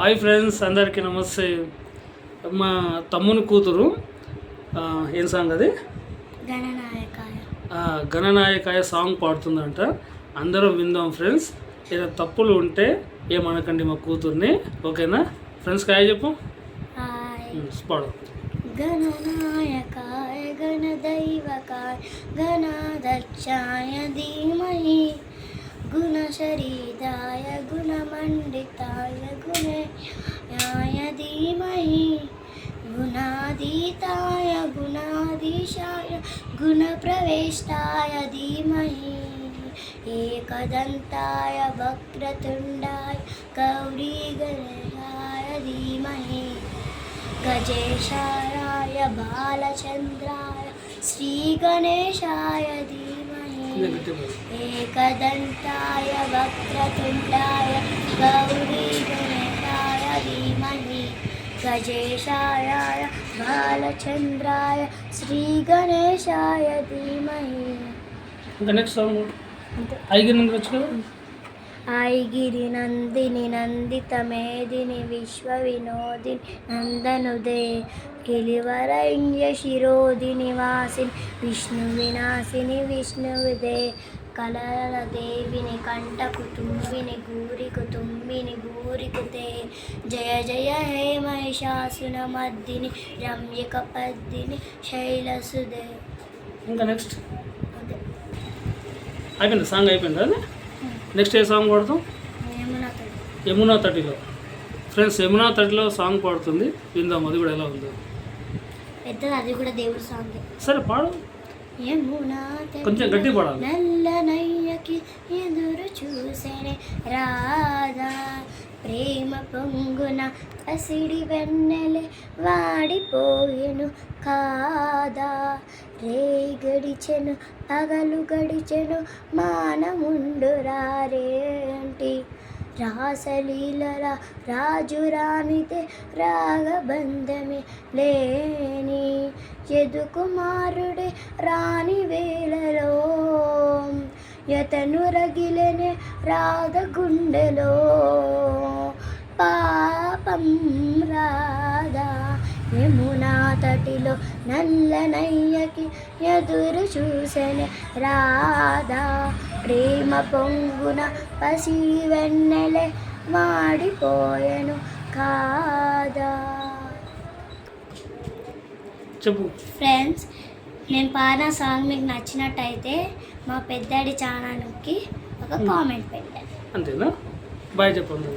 Hi friends అందరికీ నమస్తే. మా తమ్ముని కూతురు ఏం సాంగ్ అది గణనాయకాయ సాంగ్ పాడుతుందంట. అందరూ విందాం ఫ్రెండ్స్. ఏదైనా తప్పులు ఉంటే ఏమనకండి మా కూతుర్ని. ఓకేనా? ఫ్రెండ్స్ కాయ చెప్పు. పాడు. గణనాయకాయ గణదైవకాయ గణాదక్షాయ ధీమహి. गुणशरीराय गुणमण्डिताय गुणयाय धीमहि गुणाधीताय गुणाधीशाय गुणप्रवेष्टाय धीमहि एकदन्ताय वक्रतुण्डाय गौरीगणयाय धीमहि गजेशाय बालचन्द्राय श्रीगणेशाय धीमहि एकदन्ताय वक्रतुण्डाय गौरीगणेशाय धीमहि गजेशाय बालचन्द्राय श्रीगणेशाय धीमहि ఇంకా నెక్స్ట్ సాంగ్ ఐగిరి నుండి వచ్చు కదా ఐగిరి నందిని నందిత మేదిని విశ్వ వినోదిని నందనుదే గిలివరైంద్య శిరోదిని వాసిని విష్ణు వినాశిని విష్ణువిదే కలల దేవిని కంట కుటుంబిని గూరి కుటుంబిని గూరికుతే జయ జయ హే మహిషాసున మద్దిని రమ్యక పద్దిని శైలసుదే ఇంకా నెక్స్ట్ అయిపోయింది సాంగ్ అయిపోయింది నెక్స్ట్ ఏ సాంగ్ పాడుతాం? యమునా తటిలో ఫ్రెండ్స్ యమునా తటిలో సాంగ్ పాడుతుంది. విందాం అది కూడా ఎలా ఉందో. పెద్దది అది కూడా దేవుడి సాంగ్ సరే పాడు. కొంచెం గట్టి పాడాలి. నల్లనయ్యకి ఎదురు చూసేనే రాధా. ప్రేమ పొంగున పసిడి వెన్నెలే వాడిపోయెను కాదా. రే గడిచెను పగలు గడిచెను మానముండురారేంటి రాసలీలల రాజురామితే రాగబంధమే లేని యదుకుమారుడే రాణి వేళలో. యతను రగిలనే రాధ గుండెలో పాపం రాధా యమునా తటిలో నల్లనయ్యకి ఎదురు చూసెనే రాధా. ప్రేమ పొంగున పసి వెన్నెలే మాడిపోయెను కాదా. చెప్పు. ఫ్రెండ్స్ నేను పాడిన సాంగ్ మీకు నచ్చినట్టయితే మా పెద్దాడి ఛానల్కి ఒక కామెంట్ పెట్టండి. అంతేనా? బాయ్ చెప్పండి